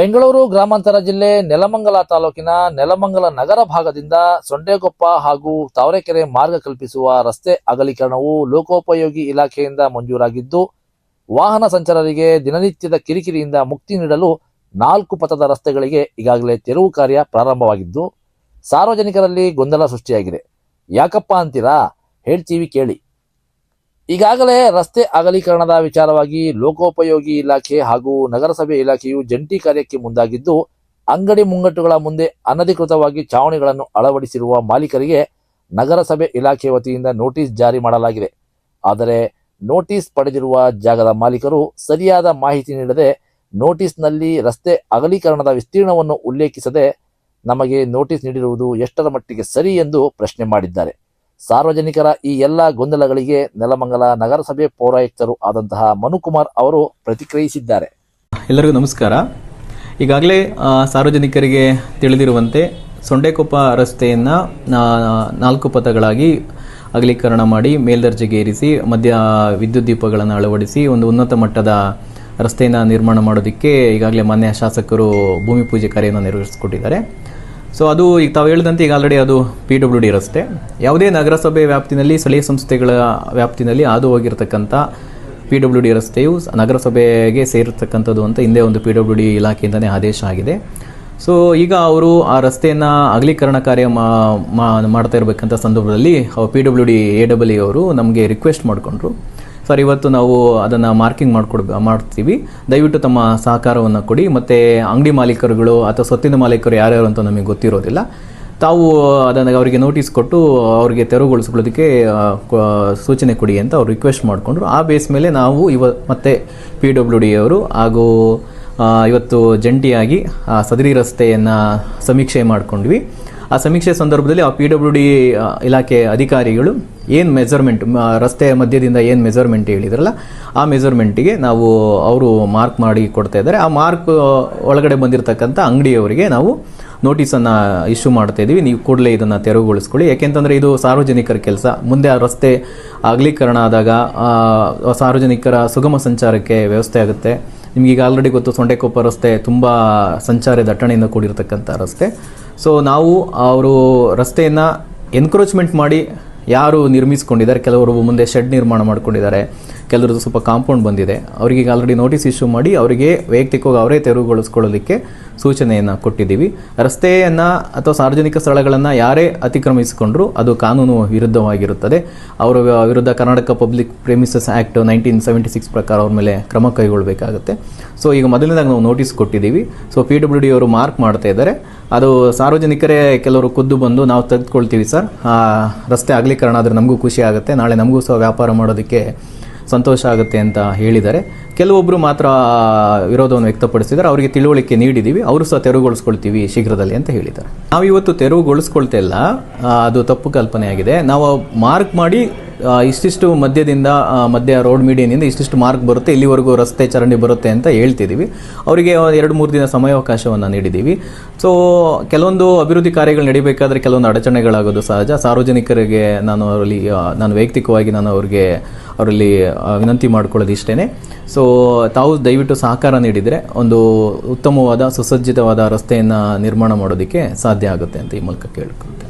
ಬೆಂಗಳೂರು ಗ್ರಾಮಾಂತರ ಜಿಲ್ಲೆ ನೆಲಮಂಗಲ ತಾಲೂಕಿನ ನೆಲಮಂಗಲ ನಗರ ಭಾಗದಿಂದ ಸೊಂಡೇಕೊಪ್ಪ ಹಾಗೂ ತಾವರೆಕೆರೆ ಮಾರ್ಗ ಕಲ್ಪಿಸುವ ರಸ್ತೆ ಅಗಲೀಕರಣವು ಲೋಕೋಪಯೋಗಿ ಇಲಾಖೆಯಿಂದ ಮಂಜೂರಾಗಿದ್ದು, ವಾಹನ ಸಂಚಾರರಿಗೆ ದಿನನಿತ್ಯದ ಕಿರಿಕಿರಿಯಿಂದ ಮುಕ್ತಿ ನೀಡಲು ನಾಲ್ಕು ಪಥದ ರಸ್ತೆಗಳಿಗೆ ಈಗಾಗಲೇ ತೆರವು ಕಾರ್ಯ ಪ್ರಾರಂಭವಾಗಿದ್ದು, ಸಾರ್ವಜನಿಕರಲ್ಲಿ ಗೊಂದಲ ಸೃಷ್ಟಿಯಾಗಿದೆ. ಯಾಕಪ್ಪ ಅಂತೀರಾ? ಹೇಳ್ತೀವಿ ಕೇಳಿ. ಈಗಾಗಲೇ ರಸ್ತೆ ಅಗಲೀಕರಣದ ವಿಚಾರವಾಗಿ ಲೋಕೋಪಯೋಗಿ ಇಲಾಖೆ ಹಾಗೂ ನಗರಸಭೆ ಇಲಾಖೆಯು ಜಂಟಿ ಕಾರ್ಯಕ್ಕೆ ಮುಂದಾಗಿದ್ದು, ಅಂಗಡಿ ಮುಂಗಟ್ಟುಗಳ ಮುಂದೆ ಅನಧಿಕೃತವಾಗಿ ಚಾವಣಿಗಳನ್ನು ಅಳವಡಿಸಿರುವ ಮಾಲೀಕರಿಗೆ ನಗರಸಭೆ ಇಲಾಖೆ ವತಿಯಿಂದ ನೋಟಿಸ್ ಜಾರಿ ಮಾಡಲಾಗಿದೆ. ಆದರೆ ನೋಟಿಸ್ ಪಡೆದಿರುವ ಜಾಗದ ಮಾಲೀಕರು ಸರಿಯಾದ ಮಾಹಿತಿ ನೀಡದೆ ನೋಟಿಸ್ನಲ್ಲಿ ರಸ್ತೆ ಅಗಲೀಕರಣದ ವಿಸ್ತೀರ್ಣವನ್ನು ಉಲ್ಲೇಖಿಸದೆ ನಮಗೆ ನೋಟಿಸ್ ನೀಡಿರುವುದು ಎಷ್ಟರ ಮಟ್ಟಿಗೆ ಸರಿ ಎಂದು ಪ್ರಶ್ನೆ ಮಾಡಿದ್ದಾರೆ. ಸಾರ್ವಜನಿಕರ ಈ ಎಲ್ಲ ಗೊಂದಲಗಳಿಗೆ ನೆಲಮಂಗಲ ನಗರಸಭೆ ಪೌರಾಯುಕ್ತರು ಆದಂತಹ ಮನುಕುಮಾರ್ ಅವರು ಪ್ರತಿಕ್ರಿಯಿಸಿದ್ದಾರೆ. ಎಲ್ಲರಿಗೂ ನಮಸ್ಕಾರ. ಈಗಾಗಲೇ ಸಾರ್ವಜನಿಕರಿಗೆ ತಿಳಿದಿರುವಂತೆ ಸೊಂಡೆಕೊಪ್ಪ ರಸ್ತೆಯನ್ನು ನಾಲ್ಕು ಪಥಗಳಾಗಿ ಅಗಲೀಕರಣ ಮಾಡಿ ಮೇಲ್ದರ್ಜೆಗೆ ಏರಿಸಿ, ಮಧ್ಯ ವಿದ್ಯುತ್ ದೀಪಗಳನ್ನು ಅಳವಡಿಸಿ, ಒಂದು ಉನ್ನತ ಮಟ್ಟದ ರಸ್ತೆಯನ್ನು ನಿರ್ಮಾಣ ಮಾಡೋದಕ್ಕೆ ಈಗಾಗಲೇ ಮಾನ್ಯ ಶಾಸಕರು ಭೂಮಿ ಪೂಜೆ ಕಾರ್ಯವನ್ನು ನೆರವೇರಿಸಿಕೊಟ್ಟಿದ್ದಾರೆ ಸೊ ಅದು ಈಗ ತಾವು ಹೇಳಿದಂತೆ ಈಗ ಆಲ್ರೆಡಿ ಅದು ಪಿ ಡಬ್ಲ್ಯೂ ಡಿ ರಸ್ತೆ ಯಾವುದೇ ನಗರಸಭೆ ವ್ಯಾಪ್ತಿನಲ್ಲಿ, ಸ್ಥಳೀಯ ಸಂಸ್ಥೆಗಳ ವ್ಯಾಪ್ತಿನಲ್ಲಿ ಹಾದು ಹೋಗಿರ್ತಕ್ಕಂಥ ಪಿ ಡಬ್ಲ್ಯೂ ಡಿ ರಸ್ತೆಯು ನಗರಸಭೆಗೆ ಸೇರಿರ್ತಕ್ಕಂಥದ್ದು ಅಂತ ಹಿಂದೆ ಒಂದು ಪಿ ಡಬ್ಲ್ಯೂ ಡಿ ಇಲಾಖೆಯಿಂದನೇ ಆದೇಶ ಆಗಿದೆ. ಸೊ ಈಗ ಅವರು ಆ ರಸ್ತೆಯನ್ನು ಅಗಲೀಕರಣ ಕಾರ್ಯ ಮಾಡ್ತಾ ಇರಬೇಕಂತ ಸಂದರ್ಭದಲ್ಲಿ P W D A W ಅವರು ನಮಗೆ ರಿಕ್ವೆಸ್ಟ್ ಮಾಡಿಕೊಂಡ್ರು. ಸರ್, ಇವತ್ತು ನಾವು ಅದನ್ನು ಮಾರ್ಕಿಂಗ್ ಮಾಡಿಕೊಡ್, ಮಾಡ್ತೀವಿ. ದಯವಿಟ್ಟು ತಮ್ಮ ಸಹಕಾರವನ್ನು ಕೊಡಿ. ಮತ್ತು ಅಂಗಡಿ ಮಾಲೀಕರುಗಳು ಅಥವಾ ಸ್ವತ್ತಿನ ಮಾಲೀಕರು ಯಾರ್ಯಾರು ಅಂತ ನಮಗೆ ಗೊತ್ತಿರೋದಿಲ್ಲ. ತಾವು ಅದನ್ನು ಅವರಿಗೆ ನೋಟಿಸ್ ಕೊಟ್ಟು ಅವರಿಗೆ ತೆರವುಗೊಳಿಸ್ಕೊಳ್ಳೋದಕ್ಕೆ ಸೂಚನೆ ಕೊಡಿ ಅಂತ ಅವ್ರು ರಿಕ್ವೆಸ್ಟ್ ಮಾಡಿಕೊಂಡ್ರು. ಆ ಬೇಸ್ ಮೇಲೆ ನಾವು ಇವ, ಮತ್ತೆ ಪಿ ಡಬ್ಲ್ಯೂ ಡಿ ಅವರು ಹಾಗೂ ಇವತ್ತು ಜಂಟಿಯಾಗಿ ಸದರಿ ರಸ್ತೆಯನ್ನು ಸಮೀಕ್ಷೆ ಮಾಡಿಕೊಂಡ್ವಿ. ಆ ಸಮೀಕ್ಷೆ ಸಂದರ್ಭದಲ್ಲಿ ಆ ಪಿ ಡಬ್ಲ್ಯೂ ಡಿ ಇಲಾಖೆ ಅಧಿಕಾರಿಗಳು ಏನು ಮೆಜರ್ಮೆಂಟ್ ರಸ್ತೆ ಮಧ್ಯದಿಂದ ಏನು ಮೆಜರ್ಮೆಂಟ್ ಹೇಳಿದ್ರಲ್ಲ, ಆ ಮೆಜರ್ಮೆಂಟಿಗೆ ನಾವು ಅವರು ಮಾರ್ಕ್ ಮಾಡಿ ಕೊಡ್ತಾ ಇದ್ದಾರೆ. ಆ ಮಾರ್ಕ್ ಒಳಗಡೆ ಬಂದಿರತಕ್ಕಂಥ ಅಂಗಡಿಯವರಿಗೆ ನಾವು ನೋಟಿಸನ್ನು ಇಶ್ಯೂ ಮಾಡ್ತಾ ಇದ್ದೀವಿ. ನೀವು ಕೂಡಲೇ ಇದನ್ನು ತೆರವುಗೊಳಿಸ್ಕೊಳ್ಳಿ. ಯಾಕೆಂತಂದರೆ ಇದು ಸಾರ್ವಜನಿಕರ ಕೆಲಸ. ಮುಂದೆ ಆ ರಸ್ತೆ ಅಗಲೀಕರಣ ಆದಾಗ ಸಾರ್ವಜನಿಕರ ಸುಗಮ ಸಂಚಾರಕ್ಕೆ ವ್ಯವಸ್ಥೆ ಆಗುತ್ತೆ. ನಿಮ್ಗೆ ಈಗ ಆಲ್ರೆಡಿ ಗೊತ್ತು ಸೊಂಡೆಕೊಪ್ಪ ರಸ್ತೆ ತುಂಬ ಸಂಚಾರ ದಟ್ಟಣೆಯಿಂದ ಕೂಡಿರತಕ್ಕಂಥ ರಸ್ತೆ. ಸೊ ನಾವು ಅವರು ರಸ್ತೆಯನ್ನು ಎನ್ಕ್ರೋಚ್ಮೆಂಟ್ ಮಾಡಿ ಯಾರು ನಿರ್ಮಿಸ್ಕೊಂಡಿದ್ದಾರೆ, ಕೆಲವರು ಮುಂದೆ ಶೆಡ್ ನಿರ್ಮಾಣ ಮಾಡ್ಕೊಂಡಿದ್ದಾರೆ, ಕೆಲವರದ್ದು ಸ್ವಲ್ಪ ಕಾಂಪೌಂಡ್ ಬಂದಿದೆ. ಅವರಿಗೆ ಈಗ ಆಲ್ರೆಡಿ ನೋಟಿಸ್ ಇಶ್ಯೂ ಮಾಡಿ, ಅವರಿಗೆ ವೈಯಕ್ತಿಕವಾಗಿ ಅವರೇ ತೆರವುಗೊಳಿಸ್ಕೊಳ್ಳೋದಕ್ಕೆ ಸೂಚನೆಯನ್ನು ಕೊಟ್ಟಿದ್ದೀವಿ. ರಸ್ತೆಯನ್ನು ಅಥವಾ ಸಾರ್ವಜನಿಕ ಸ್ಥಳಗಳನ್ನು ಯಾರೇ ಅತಿಕ್ರಮಿಸಿಕೊಂಡ್ರು ಅದು ಕಾನೂನು ವಿರುದ್ಧವಾಗಿರುತ್ತದೆ. ಅವರ ವಿರುದ್ಧ Karnataka public premises act nineteen seventy six ಪ್ರಕಾರ ಅವ್ರ ಮೇಲೆ ಕ್ರಮ ಕೈಗೊಳ್ಳಬೇಕಾಗುತ್ತೆ ಸೊ ಈಗ ಮೊದಲನೇದಾಗಿ ನಾವು ನೋಟಿಸ್ ಕೊಟ್ಟಿದ್ದೀವಿ. ಸೊ ಪಿ ಡಬ್ಲ್ಯೂ ಡಿ ಅವರು ಮಾರ್ಕ್ ಮಾಡ್ತಾ ಇದ್ದಾರೆ. ಅದು ಸಾರ್ವಜನಿಕರೇ ಕೆಲವರು ಖುದ್ದು ಬಂದು ನಾವು ತೆಗೆದುಕೊಳ್ತೀವಿ ಸರ್. ರಸ್ತೆ ಅಗಲೀಕರಣ ಆದರೆ ನಮಗೂ ಖುಷಿ ಆಗುತ್ತೆ. ನಾಳೆ ನಮಗೂ ಸಹ ವ್ಯಾಪಾರ ಮಾಡೋದಕ್ಕೆ ಸಂತೋಷ ಆಗುತ್ತೆ ಅಂತ ಹೇಳಿದ್ದಾರೆ. ಕೆಲವೊಬ್ಬರು ಮಾತ್ರ ವಿರೋಧವನ್ನು ವ್ಯಕ್ತಪಡಿಸಿದ್ದಾರೆ. ಅವರಿಗೆ ತಿಳುವಳಿಕೆ ನೀಡಿದ್ದೀವಿ ಅವರು ಸಹ ತೆರವುಗೊಳಿಸ್ಕೊಳ್ತೀವಿ ಶೀಘ್ರದಲ್ಲಿ ಅಂತ ಹೇಳಿದ್ದಾರೆ. ನಾವು ಇವತ್ತು ತೆರವುಗೊಳಿಸ್ಕೊಳ್ತಿಲ್ಲ. ಅದು ತಪ್ಪು ಕಲ್ಪನೆ ಆಗಿದೆ ನಾವು ಮಾರ್ಕ್ ಮಾಡಿ ಇಷ್ಟಿಷ್ಟು ಮಧ್ಯದಿಂದ ಮಧ್ಯ ರೋಡ್ ಮೀಡಿಯನಿಂದ ಇಷ್ಟಿಷ್ಟು ಮಾರ್ಕ್ ಬರುತ್ತೆ. ಇಲ್ಲಿವರೆಗೂ ರಸ್ತೆ ಚರಂಡಿ ಬರುತ್ತೆ ಅಂತ ಹೇಳ್ತಿದ್ದೀವಿ ಅವರಿಗೆ ಎರಡು, ಮೂರು ದಿನ ಸಮಯಾವಕಾಶವನ್ನು ನೀಡಿದ್ದೀವಿ ಸೊ ಕೆಲವೊಂದು ಅಭಿವೃದ್ಧಿ ಕಾರ್ಯಗಳು ನಡಿಬೇಕಾದ್ರೆ ಕೆಲವೊಂದು ಅಡಚಣೆಗಳಾಗೋದು ಸಹಜ. ಸಾರ್ವಜನಿಕರಿಗೆ ನಾನು ಅವರಲ್ಲಿ ನಾನು ವೈಯಕ್ತಿಕವಾಗಿ ನಾನು ಅವರಿಗೆ ಅವರಲ್ಲಿ ವಿನಂತಿ ಮಾಡ್ಕೊಳ್ಳೋದು ಇಷ್ಟೇ ಸೊ ತಾವು ದಯವಿಟ್ಟು ಸಹಕಾರ ನೀಡಿದರೆ ಒಂದು ಉತ್ತಮವಾದ, ಸುಸಜ್ಜಿತವಾದ ರಸ್ತೆಯನ್ನು ನಿರ್ಮಾಣ ಮಾಡೋದಕ್ಕೆ ಸಾಧ್ಯ ಆಗುತ್ತೆ ಅಂತ ಈ ಮೂಲಕ ಕೇಳ್ಕೊಳ್ತೇನೆ